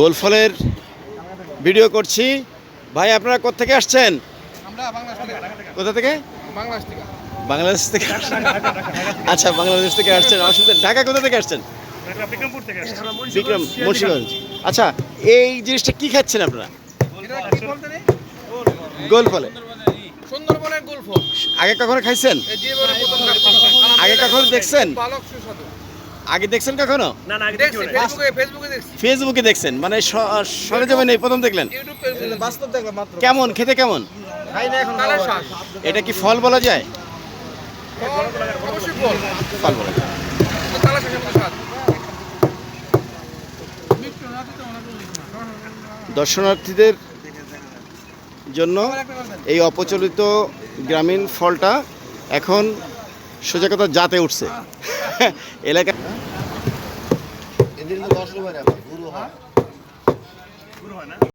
গোলফলের video করছি। ভাই আপনারা কোথা থেকে আসছেন? আমরা বাংলাদেশ থেকে। কোথা থেকে? বাংলাদেশ থেকে। আচ্ছা বাংলাদেশ থেকে আসছেন। অসুবিধা ঢাকা কোথা থেকে আসছেন? বিক্রমপুর থেকে বিক্রম মুন্সিগঞ্জ আচ্ছা এই জিনিসটা কি খাচ্ছেন আপনারা? এটা কি বলতে গোল ফলে আগে কখনো খাইছেন? এই জীবনে আগে কখনো দেখছেন? আগে দেখছেন কখনো? না না আগে ফেসবুকে ফেসবুকে দেখছি। ফেসবুকে দেখছেন? মানে স- সরেজমিনে এই প্রথম দেখলেন? বাস্তব দেখলাম মাত্র। কেমন? খেতে কেমন? খাই না এখন এটা কি ফল বলা যায়? অবশ্যই বল ফল বলা যায়। দর্শনার্থীদের জন্য এই অপচলিত গ্রামীণ ফলটা এখন সোজা কথা জাতে উঠছে। এলাকা এদের দশ হয়